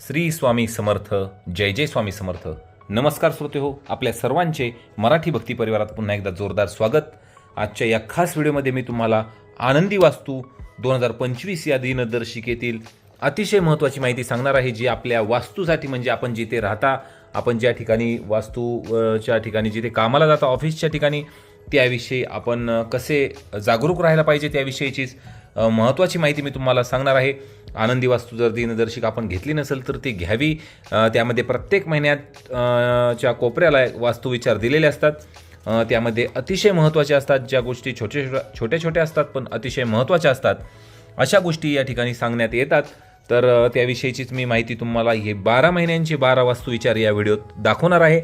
श्री स्वामी समर्थ जय जय स्वामी समर्थ. नमस्कार श्रोते हो आपल्या सर्वांचे मराठी भक्ती परिवारात पुन्हा एकदा जोरदार स्वागत. आजच्या या खास व्हिडिओमध्ये मी तुम्हाला आनंदी वास्तू दोन हजार पंचवीस या दिनदर्शिकेतील अतिशय महत्त्वाची माहिती सांगणार आहे जी आपल्या वास्तूसाठी म्हणजे आपण जिथे राहता आपण ज्या ठिकाणी वास्तूच्या ठिकाणी जिथे कामाला जाता ऑफिसच्या ठिकाणी त्याविषयी आपण कसे जागरूक राहायला पाहिजे त्याविषयीचीच महत्त्वाची माहिती मी तुम्हाला सांगणार आहे. आनंदी वास्तू जर दिनदर्शिका आपण घेतली नसेल तर ती घ्यावी. त्यामध्ये प्रत्येक महिन्यात च्या कोपऱ्याला वास्तुविचार दिलेले असतात. त्यामध्ये अतिशय महत्त्वाच्या असतात. ज्या गोष्टी छोटे छोट्या छोट्या छोट्या असतात पण अतिशय महत्त्वाच्या असतात. अशा गोष्टी या ठिकाणी सांगण्यात येतात. तर त्याविषयीचीच मी माहिती तुम्हाला हे बारा महिन्यांची बारा वास्तुविचार या व्हिडिओत दाखवणार आहे.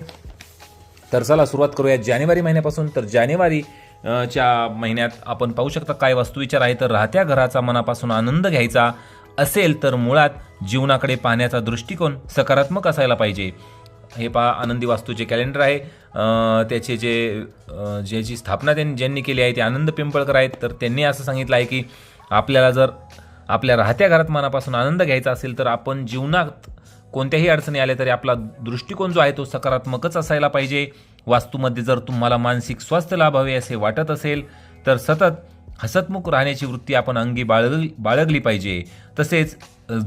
तर चला सुरुवात करूया जानेवारी महिन्यापासून. तर जानेवारी च्या महिन्यात आपण पाहू शकता काय वास्तुविचार आहे. तर राहत्या घराचा मनापासून आनंद घ्यायचा असेल तर मुळात जीवनाकडे पाहण्याचा दृष्टिकोन सकारात्मक असायला पाहिजे. हे पहा आनंदी वास्तूचे कॅलेंडर आहे. त्याचे जे अ, ज्याची स्थापना त्यांनी ज्यांनी केली आहे ते आनंद पिंपळकर आहेत. तर त्यांनी असं सांगितलं आहे की आपल्याला जर आपल्या राहत्या घरात मनापासून आनंद घ्यायचा असेल तर आपण जीवनात कोणत्याही अडचणी आल्या तरी आपला दृष्टिकोन जो आहे तो सकारात्मकच असायला पाहिजे. वास्तूमध्ये जर तुम्हाला मानसिक स्वास्थ्य लाभावे असे वाटत असेल तर सतत हसतमुख राहण्याची वृत्ती आपण अंगी बाळगली बाळगली पाहिजे. तसेच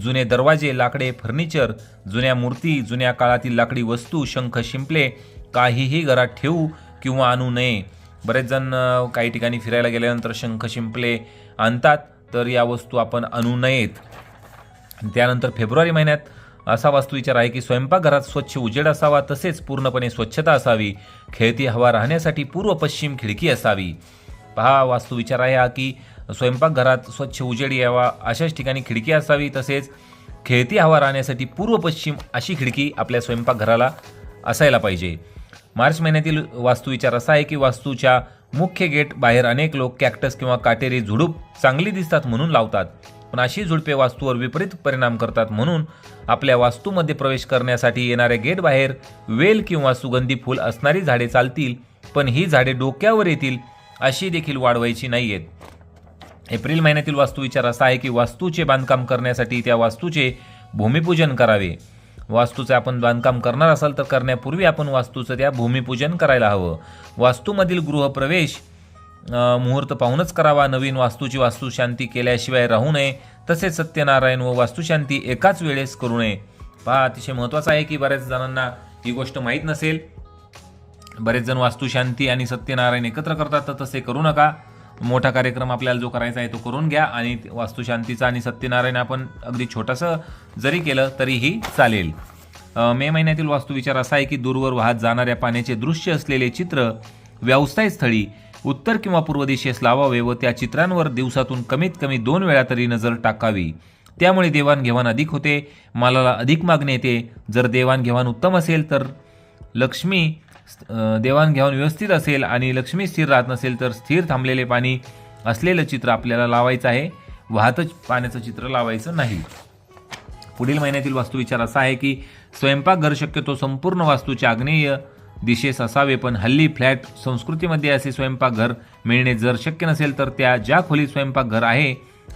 जुने दरवाजे लाकडे फर्निचर जुन्या मूर्ती जुन्या काळातील लाकडी वस्तू शंख शिंपले काहीही घरात ठेवू किंवा आणू नये. बरेच जण काही ठिकाणी फिरायला गेल्यानंतर शंख शिंपले आणतात तर या वस्तू आपण आणू नयेत. त्यानंतर फेब्रुवारी महिन्यात असा वास्तुविचार आहे की स्वयंपाकघरात स्वच्छ उजेड असावा तसेच पूर्णपणे स्वच्छता असावी. खेळती हवा राहण्यासाठी पूर्व पश्चिम खिडकी असावी. पहा वास्तुविचार आहे हा की स्वयंपाकघरात स्वच्छ उजेड यावा अशाच ठिकाणी खिडकी असावी तसेच खेळती हवा राहण्यासाठी पूर्व पश्चिम अशी खिडकी आपल्या स्वयंपाकघराला असायला पाहिजे. मार्च महिन्यातील वास्तुविचार असा आहे की वास्तूच्या मुख्य गेट बाहेर अनेक लोक कॅक्टस किंवा काटेरी झुडूप चांगली दिसतात म्हणून लावतात. पण अशी झुडपे वास्तूवर विपरीत परिणाम करतात म्हणून आपल्या वास्तूमध्ये प्रवेश करण्यासाठी येणाऱ्या गेट बाहेर वेल किंवा सुगंधी फूल असणारी झाडे चालतील पण ही झाडे डोक्यावर येतील अशी देखील वाढवायची नाही आहेत एप्रिल महिन्यातील वास्तुविचार असा आहे की वास्तूचे बांधकाम करण्यासाठी त्या वास्तूचे भूमिपूजन करावे. वास्तूचे आपण बांधकाम करणार असाल तर करण्यापूर्वी आपण वास्तूचं त्या भूमिपूजन करायला हवं. वास्तूमधील गृहप्रवेश मुहूर्त पाहूनच करावा. नवीन वास्तूची वास्तुशांती केल्याशिवाय राहू नये. तसेच सत्यनारायण व वास्तुशांती एकाच वेळेस करू नये. पहा अतिशय महत्त्वाचं आहे की बऱ्याच जणांना ही गोष्ट माहीत नसेल. बरेच जण वास्तुशांती आणि सत्यनारायण एकत्र करतात तर तसे करू नका. मोठा कार्यक्रम आपल्याला जो करायचा आहे तो करून घ्या आणि वास्तुशांतीचा आणि सत्यनारायण आपण अगदी छोटंसं जरी केलं तरीही चालेल. मे महिन्यातील वास्तुविचार असा आहे की दूरवर वाहत जाणाऱ्या पाण्याचे दृश्य असलेले चित्र व्यवसाय स्थळी उत्तर किंवा पूर्व दिशेस लावावे व त्या चित्रांवर दिवसातून कमीत कमी दोन वेळा तरी नजर टाकावी. त्यामुळे देवाणघेवाण अधिक होते. मालाला अधिक मागणी येते. जर देवाणघेवाण उत्तम असेल तर लक्ष्मी देवाणघेवाण व्यवस्थित असेल आणि लक्ष्मी स्थिर राहत नसेल तर स्थिर थांबलेले पाणी असलेलं चित्र आपल्याला लावायचं आहे. वाहतच पाण्याचं चित्र लावायचं नाही. पुढील महिन्यातील वास्तुविचार असा आहे की स्वयंपाकघर शक्यतो संपूर्ण वास्तूच्या आग्नेय दिशेस असावे पण हल्ली फ्लॅट संस्कृतीमध्ये असे स्वयंपाकघर मिळणे जर शक्य नसेल तर त्या ज्या खोलीत स्वयंपाकघर आहे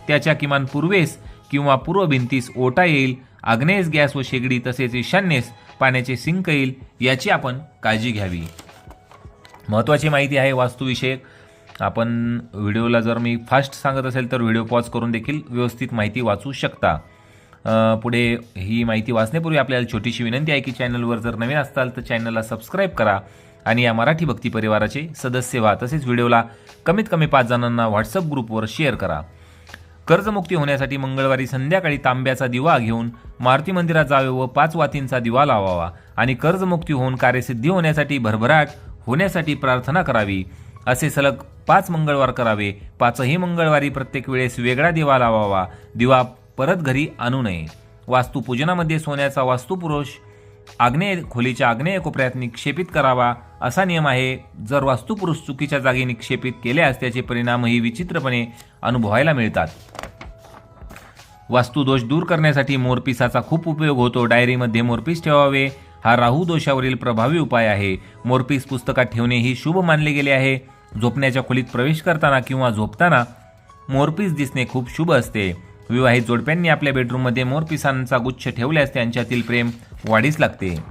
त्याच्या किमान पूर्वेस किंवा पूर्व भिंतीस ओटा येईल आग्नेयस गॅस व शेगडी तसेच ईशान्येस पाण्याचे सिंक येईल याची आपण काळजी घ्यावी. महत्त्वाची माहिती आहे वास्तुविषयक. आपण व्हिडिओला जर मी फास्ट सांगत असेल तर व्हिडिओ पॉज करून देखील व्यवस्थित माहिती वाचू शकता. पुढे ही माहिती वाचण्यापूर्वी आपल्याला छोटीशी विनंती आहे की चॅनलवर जर नवीन असताल तर चॅनलला सबस्क्राईब करा आणि या मराठी भक्ती परिवाराचे सदस्य व्हा. तसेच व्हिडिओला कमीत कमी पाच जणांना व्हॉट्सअप ग्रुपवर शेअर करा. कर्जमुक्ती होण्यासाठी मंगळवारी संध्याकाळी तांब्याचा दिवा घेऊन मारुती मंदिरात जावे व पाच वातींचा दिवा लावावा आणि कर्जमुक्ती होऊन कार्यसिद्धी होण्यासाठी भरभराट होण्यासाठी प्रार्थना करावी. असे सलग पाच मंगळवार करावे. पाचही मंगळवारी प्रत्येक वेळेस वेगळा दिवा लावावा. दिवा परत घरी आणू नये. वास्तुपूजनामध्ये सोन्याचा वास्तुपुरुष आग्नेय खोलीच्या आग्नेय कोपऱ्यात निक्षेपित करावा असा नियम आहे. जर वास्तुपुरुष चुकीच्या जागी निक्षेपित केल्यास त्याचे परिणामही विचित्रपणे अनुभवायला मिळतात. वास्तुदोष दूर करण्यासाठी मोरपिसाचा खूप उपयोग होतो. डायरीमध्ये मोरपीस ठेवावे हा राहू दोषावरील प्रभावी उपाय आहे. मोरपीस पुस्तकात ठेवणे ही शुभ मानले गेले आहे. झोपण्याच्या खोलीत प्रवेश करताना किंवा झोपताना मोरपीस दिसणे खूप शुभ असते. विवाहित जोडप्यांनी आपल्या बेडरूममध्ये मोरपिसांचा गुच्छ ठेवल्यास त्यांच्यातील प्रेम वाढीस लागते.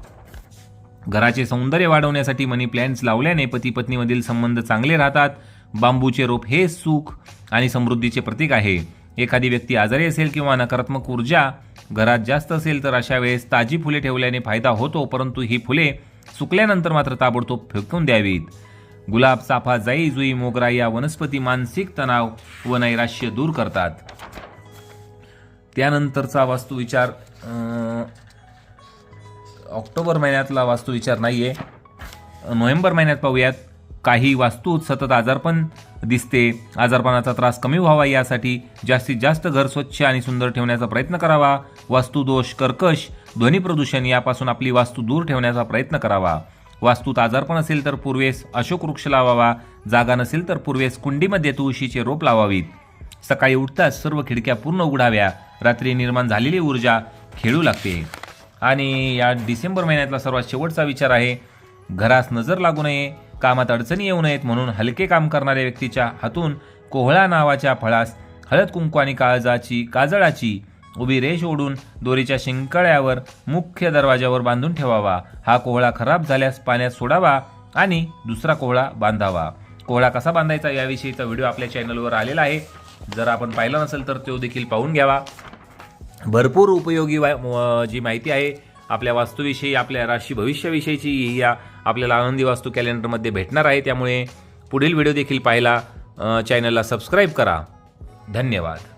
घराचे सौंदर्य वाढवण्यासाठी मनी प्लॅन्ट्स लावल्याने पती पत्नीमधील संबंध चांगले राहतात. बांबूचे रोप हे सुख आणि समृद्धीचे प्रतीक आहे. एखादी व्यक्ती आजारी असेल किंवा नकारात्मक ऊर्जा घरात जास्त असेल तर अशा वेळेस ताजी फुले ठेवल्याने फायदा होतो परंतु ही फुले सुकल्यानंतर मात्र ताबडतोब फेकून द्यावीत. गुलाब चाफा जाई जुई मोगरा या वनस्पती मानसिक तणाव व नैराश्य दूर करतात. त्यानंतरचा वास्तुविचार विचार ऑक्टोबर महिन्यातला वास्तुविचार आहे नोव्हेंबर महिन्यात पाहूयात. काही वास्तूत सतत आजारपण दिसते. आजारपणाचा त्रास कमी व्हावा यासाठी जास्तीत जास्त घर स्वच्छ आणि सुंदर ठेवण्याचा प्रयत्न करावा. वास्तुदोष कर्कश ध्वनी प्रदूषण यापासून आपली वास्तू दूर ठेवण्याचा प्रयत्न करावा. वास्तूत आजारपण असेल तर पूर्वेस अशोक वृक्ष लावावा. जागा नसेल तर पूर्वेस कुंडीमध्ये तुळशीचे रोप लावावीत. सकाळी उठताच सर्व खिडक्या पूर्ण उघडाव्या. रात्री निर्माण झालेली ऊर्जा खेळू लागते. आणि या डिसेंबर महिन्यातला सर्वात शेवटचा विचार आहे घरास नजर लागू नये कामात अडचणी येऊ नयेत म्हणून हलके काम करणाऱ्या व्यक्तीच्या हातून कोहळा नावाच्या फळास हळद कुंकू आणि काळजाची काजळाची उभी रेष ओढून दोरीच्या शिंकळ्यावर मुख्य दरवाजावर बांधून ठेवावा. हा कोहळा खराब झाल्यास पाण्यात सोडावा आणि दुसरा कोहळा बांधावा. कोहळा कसा बांधायचा याविषयीचा व्हिडिओ आपल्या चॅनलवर आलेला आहे. जर आपण पाहिला नसेल तर तो देखील पाहून घ्यावा. भरपूर उपयोगी वा- जी माहिती आहे आपल्या वास्तूविषयी आपल्या राशी भविष्याविषयीची ही या आपल्याला आनंदी वास्तू कॅलेंडरमध्ये भेटणार आहे. त्यामुळे पुढील व्हिडिओ देखील पाहायला चॅनलला सबस्क्राईब करा. धन्यवाद.